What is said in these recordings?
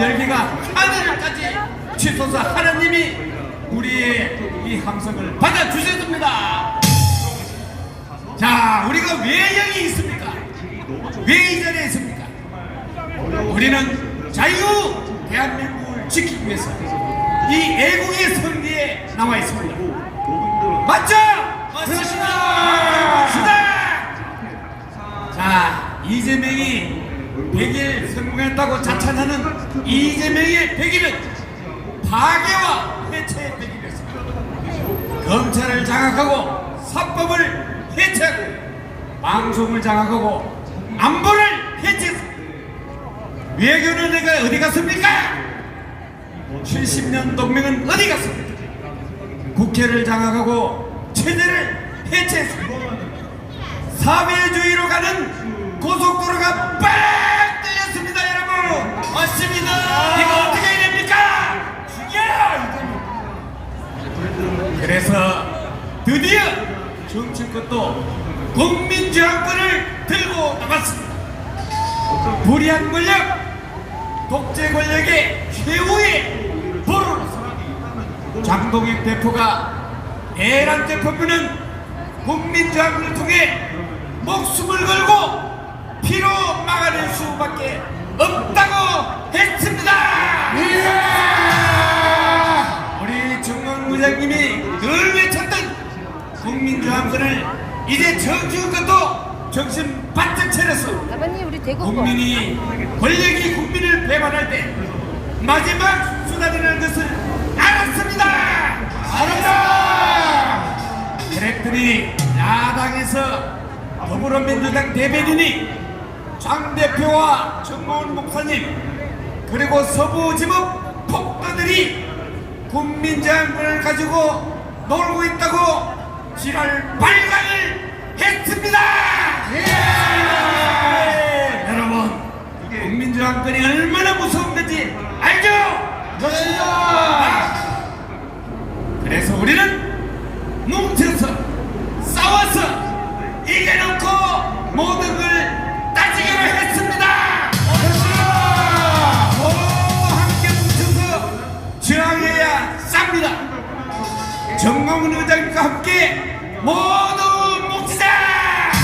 열기가 하늘까지 치솟아 하나님이 우리의 이 함성을 받아주셔야 됩니다. 자, 우리가 왜 여기 있습니까? 왜 이 자리에 있습니까? 우리는 자유 대한민국을 지키기 위해서 이 애국의 성리에 나와 있습니다. 맞죠? 맞습니다. 자, 이재명이 100일 성공했다고 자찬하는 이재명의 100일은 파괴와 해체의 100일이었습니다. 검찰을 장악하고 사법을 해체하고 방송을 장악하고 안보를 해체했습니다. 외교는 내가 어디 갔습니까? 70년 동맹은 어디 갔습니까? 국회를 장악하고 체제를 해체했습니다. 사회주의로 가는 고속도로가 빡. 맞습니다. 이거 어떻게 해야 됩니까? 죽여! 그래서 드디어 정치권도 국민저항권을 들고 나갔습니다. 불의한 권력, 독재 권력의 최후의 보루로서 장동익 대표가 내란 재판부는 국민저항을 통해 목숨을 걸고 피로 막아낼 수밖에 없다고 했습니다. 우리 정원 부장님이 늘 외쳤던 국민저항권을 이제 정치권도 정신 바짝 차려서 아버님 우리 대구. 국민이 권력이 국민을 배반할 때 마지막 수단이라는 것을 알았습니다. 알았다. 그랬더니 야당에서 더불어민주당 대변인이 장 대표와 정모훈 목사님 그리고 서부지법 폭도들이 국민장군을 가지고 놀고 있다고 지랄 발광을 했습니다. 예! 여러분 국민주항권이 얼마나 무서운 의장님과 함께 모두 뭉치자!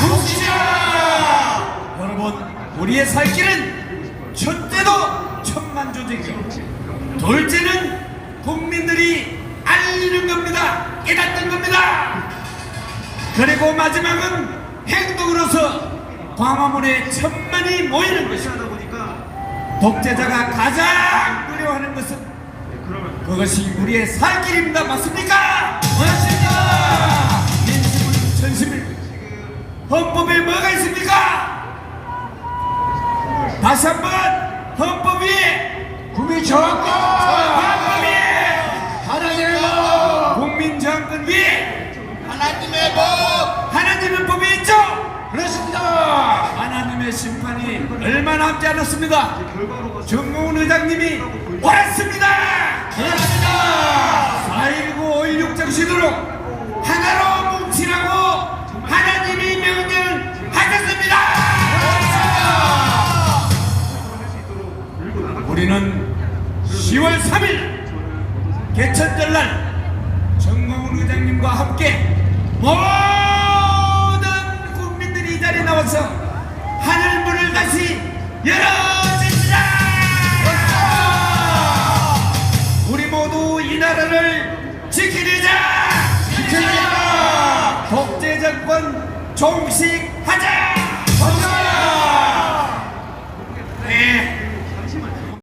뭉치자! 여러분, 우리의 살 길은 첫째도 천만조직이요. 둘째는 국민들이 알리는 겁니다. 깨닫는 겁니다. 그리고 마지막은 행동으로서 광화문에 천만이 모이는 것입니다. 독재자가 가장 두려워하는 것은 그것이 우리의 살 길입니다. 맞습니까? 맞습니다. 민심을 전심을 헌법에 뭐가 있습니까? 다시 한번 헌법 위에 국민 저항권 헌법 위에 하나님의 법 국민 정권 위에 하나님의 법 하나님의 법이 있죠. 그렇습니다 하나님의 심판이 얼마 남지 않았습니다. 정몽훈 의장님이 옳았습니다. 그렇습니다 4.19, 5.16 정신으로 하나로 뭉치라고 하나님이 명령하셨습니다. 우리는 10월 3일 개천절날 정몽훈 의장님과 함께 모든 국민들이 이 자리에 나와서 하늘문을 다시 열어 모두 이 나라를 지키리자! 지키리자! 독재 정권 종식하자! 건강하라! 네.